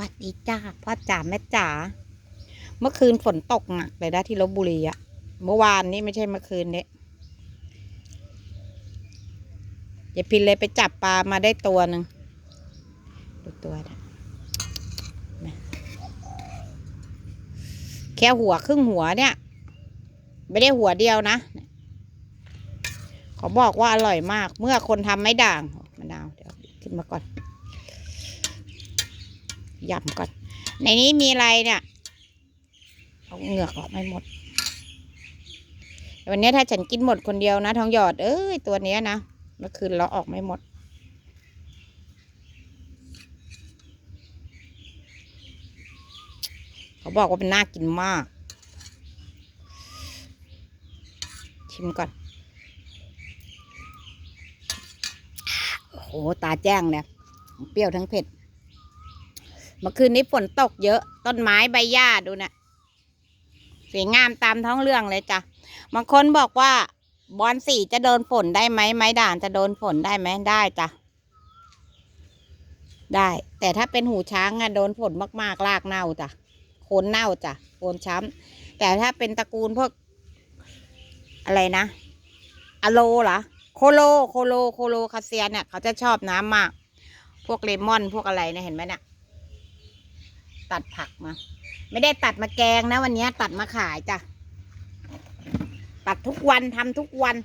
วัสดีจ้าพ่อจ๋าแม่จ๋าเมื่อคืนฝนตกหนักเลยนะที่ลบบุรีอะเมื่อวานนี้ไม่ใช่เมื่อคืนเนี้อย่าพินเลยไปจับปลามาได้ตัวหนึ่งดูตัวนะนะแค่หัวครึ่งหัวเนี่ย ไม่ได้หัวเดียวนะเขาบอกว่าอร่อยมาก เมื่อคนทำไม่ด่างมะนาวเดี๋ยวขึ้นมาก่อน ยำก่อน ในนี้มีอะไรเนี่ยเอาเหงือกออกไม่หมด วันนี้ถ้าฉันกินหมดคนเดียวนะทองหยอดเอ้ยตัวเนี้ยนะเมื่อคืนเราออกไม่หมด เขาบอกว่าเป็นน่ากินมาก ชิมก่อนโอ้โหตาแจ้งเนี่ยเปรี้ยวทั้งเผ็ด เมื่อคืนนี้ฝนตกเยอะ ต้นไม้ใบหญ้าดูนะสวยงามตามท้องเรื่องเลยจ้ะบางคนบอกว่า บอนสีจะโดนฝนได้ไหมไม้ด่างจะโดนฝนได้ไหมได้จ้ะได้ แต่ถ้าเป็นหูช้างอะโดนฝนมากๆรากเน่าจ้ะโคนเน่าจ้ะโคนช้ำแต่ถ้าเป็นตระกูลพวก อะไรนะอะโลเหรอโคโลโคโลโคโลคาเซียเนี่ยเขาจะชอบน้ำมาก พวกเลมอนพวกอะไรเนี่ยเห็นไหมเนี่ย ตัดผักมา ไม่ได้ตัดมาแกงนะ วันนี้ตัดมาขายจ้ะ ตัดทุกวันทำทุกวัน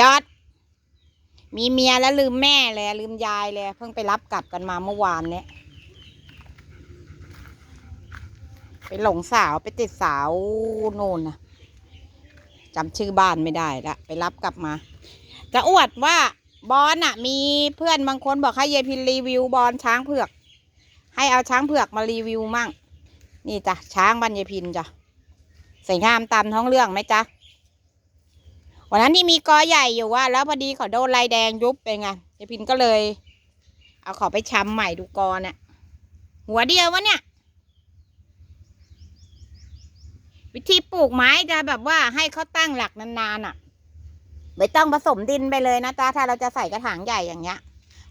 ยอด มีเมียแล้วลืมแม่เลยลืมยายเลยเพิ่งไปรับกลับกันมาเมื่อวานเนี้ยไปหลงสาวไปติดสาวโน่นนะจำชื่อบ้านไม่ได้ละไปรับกลับมา จะอวดว่า บอลน่ะ มีเพื่อนบางคนบอกให้ยายพินรีวิวบอลช้างเผือก ให้เอาช้างเผือกมารีวิวมั่ง นี่จ้ะช้างบรรยายพินจ้ะสวยงามตามท้องเรื่องไหมจ๊ะวันนั้นที่มีกอใหญ่อยู่ว่า แล้วพอดีเขาโดนลายแดงยุบไปไงยายพินก็เลย เอาขอไปช้ำใหม่ดูกอเนี่ยหัวเดียววะเนี่ย วิธีปลูกไม้จะแบบว่าให้เขาตั้งหลักนานๆอะ ไม่ต้องผสมดินไปเลยนะจ๊ะถ้าเราจะใส่กระถางใหญ่อย่างเงี้ย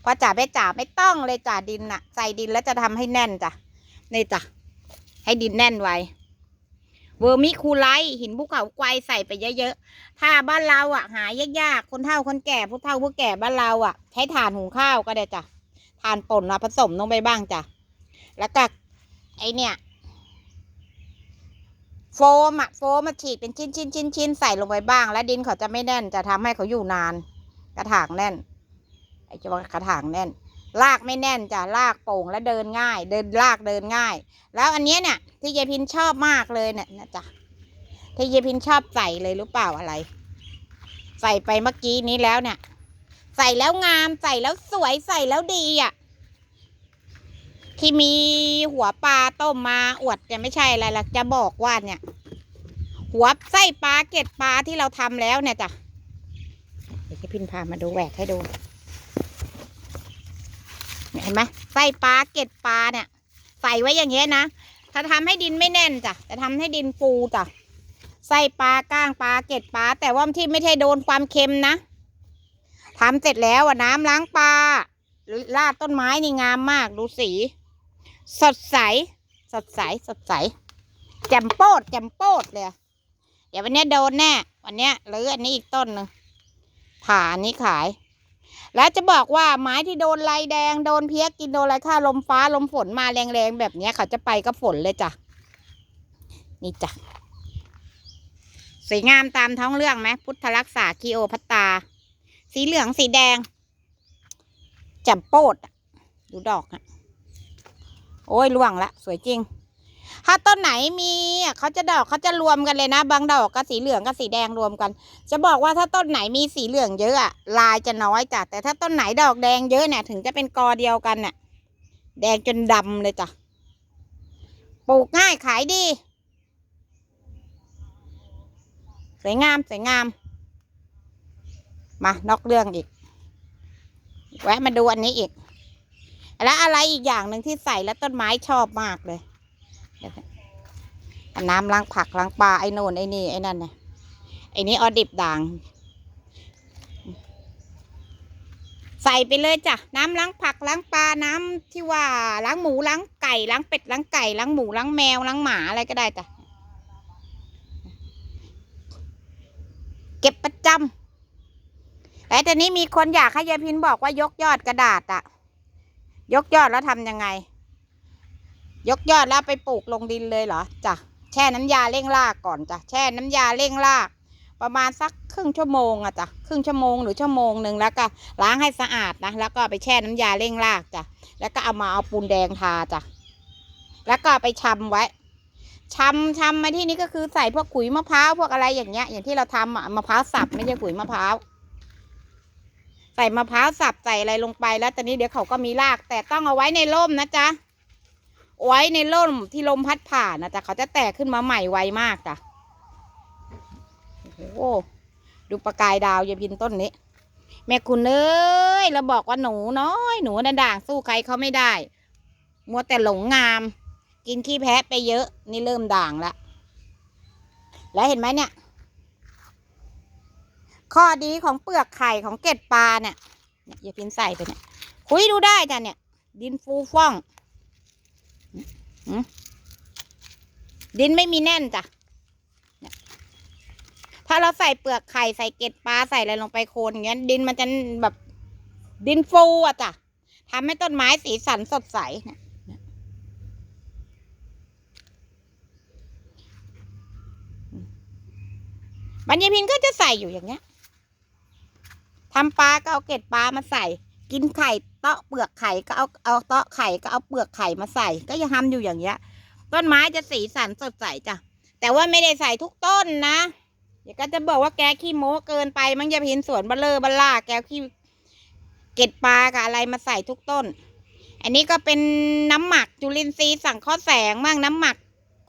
พอจ่าไปจ่าไม่ต้องเลยจ่าดินน่ะใส่ดินแล้วจะทำให้แน่นจ้ะนี่จ้ะให้ดินแน่นไว้เวอร์มิคูไลหินภูเขาไกวใส่ไปเยอะๆ ถ้าบ้านเราอะ หายากๆ คนเฒ่าคนแก่ผู้เฒ่าผู้แก่บ้านเราอะ ใช้ถ่านหุงข้าวก็ได้จ้ะถ่านป่นมาผสมลงไปบ้างจ้ะ แล้วก็ไอเนี่ย โฟมอะโฟมมาฉีดเป็นชิ้นชิ้นชิ้นชิ้นใส่ลงไปบ้าง แล้วดินเขาจะไม่แน่นจะทำให้เขาอยู่นาน กระถางแน่นไอ้เจ้ากระถางแน่นรากไม่แน่นจ้ะรากโป่งและเดินง่าย เดินรากเดินง่าย แล้วอันนี้เนี่ย ที่ยายพินชอบมากเลยเนี่ยนะจ๊ะที่ยายพินชอบใส่เลยรู้เปล่าอะไร ใส่ไปเมื่อกี้นี้แล้วเนี่ย ใส่แล้วงามใส่แล้วสวยใส่แล้วดีอะ ที่มีหัวปลาต้มมาอวดจะไม่ใช่อะไรหรอกจะบอกว่าเนี่ย หัวไส้ปลาเกล็ดปลาที่เราทำแล้วเนี่ยจ้ะเดี๋ยวพี่พินพามาดูแหวกให้ดูเห็นไหมไส้ปลาเกล็ดปลาเนี่ย ใส่ไว้อย่างเงี้ยนะถ้าทำให้ดินไม่แน่นจ้ะจะทำให้ดินฟูจ้ะไส้ปลาก้างปลาเกล็ดปลาแต่ว่าที่ไม่ใช่โดนความเค็มนะทำเสร็จแล้วอะน้ำล้างปลาลาดต้นไม้นี่งามมากดูสี สดใส สดใส สดใส แจ่มโปดแจ่มโปดเลย เดี๋ยววันนี้โดนแน่ วันนี้หรืออันนี้อีกต้นหนึ่งผ่าอันนี้ขาย แล้วจะบอกว่าไม้ที่โดนลายแดง โดนเพี้ยกินโดนอะไรค่าลมฟ้าลมฝนมาแรงๆแบบนี้เขาจะไปกับฝนเลยจ้ะ นี่จ้ะสวยงามตามท้องเรื่องไหมพุทธรักษาคีโอพัตตา สีเหลืองสีแดงแจ่มโปดอะดูดอกอะ โอ้ยล่วงละสวยจริง ถ้าต้นไหนมีเขาจะดอกเขาจะรวมกันเลยนะ บางดอกก็สีเหลืองกับสีแดงรวมกัน จะบอกว่าถ้าต้นไหนมีสีเหลืองเยอะอะลายจะน้อยจ้ะแต่ถ้าต้นไหนดอกแดงเยอะเนี่ยถึงจะเป็นกอเดียวกันน่ะแดงจนดำเลยจ้ะปลูกง่ายขายดี สวยงามสวยงาม มานอกเรื่องอีก แวะมาดูอันนี้อีก แล้วอะไรอีกอย่างหนึ่งที่ใส่แล้วต้นไม้ชอบมากเลยน้ำล้างผักล้างปลาไอ้โน่นไอ้นี่ไอ้นั่นเนี่ยไอ้นี่ออดิบด่าง ใส่ไปเลยจ้ะน้ำล้างผักล้างปลาน้ำที่ว่าล้างหมูล้างไก่ล้างเป็ดล้างไก่ล้างหมูล้างแมวล้างหมาอะไรก็ได้จ้ะเก็บประจำแต่ทีนี้มีคนอยากให้ยายพินบอกว่ายกยอดกระดาษอะ ยกยอดแล้วทำยังไง ยกยอดแล้วไปปลูกลงดินเลยเหรอจ้ะแช่น้ำยาเร่งรากก่อนจ้ะแช่น้ำยาเร่งรากประมาณสักครึ่งชั่วโมงอะจ้ะครึ่งชั่วโมงหรือชั่วโมงหนึ่งแล้วก็ล้างให้สะอาดนะแล้วก็ไปแช่น้ำยาเร่งรากจ้ะแล้วก็เอามาเอาปูนแดงทาจ้ะแล้วก็ไปชำไว้ชำชำมาที่นี่ก็คือใส่พวกขุยมะพร้าวพวกอะไรอย่างเงี้ย อย่างที่เราทำอะมะพร้าวสับไม่ใช่ขุยมะพร้าว ใส่มะพร้าวสับใส่อะไรลงไปแล้วตอนนี้เดี๋ยวเขาก็มีราก แต่ต้องเอาไว้ในร่มนะจ๊ะไว้ในร่มที่ลมพัดผ่านนะจ๊ะเขาจะแตกขึ้นมาใหม่ไวมากจ้ะโอ้โหดูประกายดาวยายพินต้นนี้ แม่คุณเอ้ยเราบอกว่าหนูน้อย หนูน่ะด่างสู้ใครเขาไม่ได้ มัวแต่หลงงาม กินขี้แพะไปเยอะ นี่เริ่มด่างละแล้วเห็นไหมเนี่ย ข้อดีของเปลือกไข่ของเกล็ดปลาเนี่ยเนี่ยยายพินใส่ไปเนี่ย คุยดูได้จ้ะเนี่ย ดินฟูฟ่องหืมดินไม่มีแน่นจ้ะถ้าเราใส่เปลือกไข่ใส่เกล็ดปลาใส่อะไรลงไปโคนอย่างเงี้ยดินมันจะแบบดินฟูอะจ้ะทำให้ต้นไม้สีสันสดใสเนี่ยบรรยพินก็จะใส่อยู่อย่างเงี้ย ทำปลาก็เอาเกล็ดปลามาใส่ กินไข่เตาะเปลือกไข่ก็เอาเอาเตาะไข่ก็เอาเปลือกไข่มาใส่ ก็จะทำอยู่อย่างเงี้ย ต้นไม้จะสีสันสดใสจ้ะแต่ว่าไม่ได้ใส่ทุกต้นนะเดี๋ยวก็จะบอกว่าแกขี้โม้เกินไป มั้งจะพินสวนบัลเลอร์บัลล่าแกขี้เกล็ดปลากับอะไรมาใส่ทุกต้น อันนี้ก็เป็นน้ำหมักจุลินทรีย์สั่งข้อแสงมั่งน้ำหมัก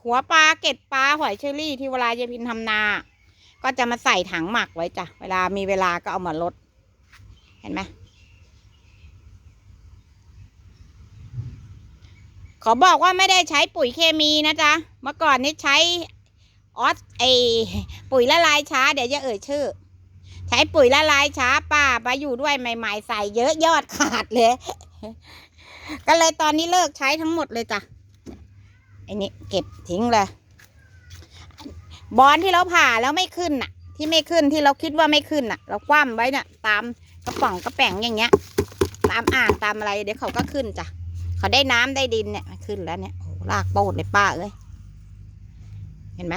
หัวปลาเกล็ดปลาหอยเชอรี่ที่เวลายายพินทำนา ก็จะมาใส่ถังหมักไว้จ้ะ เวลามีเวลาก็เอามาลด เห็นไหมขอบอกว่าไม่ได้ใช้ปุ๋ยเคมีนะจ๊ะ เมื่อก่อนนี่ใช้ออสไอปุ๋ยละลายช้า เดี๋ยวจะเอ่ยชื่อ ใช้ปุ๋ยละลายช้าป้าไปอยู่ด้วยใหม่ ๆ ใส่เยอะยอดขาดเลย ก็เลยตอนนี้เลิกใช้ทั้งหมดเลยจ้ะไอ้นี่เก็บทิ้งเลย บอนที่เราผ่าแล้วไม่ขึ้นน่ะ ที่ไม่ขึ้นที่เราคิดว่าไม่ขึ้นน่ะ เราคว่ำไว้น่ะ ตาม กระป๋องกระแป๋งอย่างเงี้ย ตามอ่างตามอะไรเดี๋ยวเขาก็ขึ้นจ้ะเขาได้น้ำได้ดินเนี่ยขึ้นแล้วเนี่ยโอ้ลากโปดเลยป้าเอ้ยเห็นไหม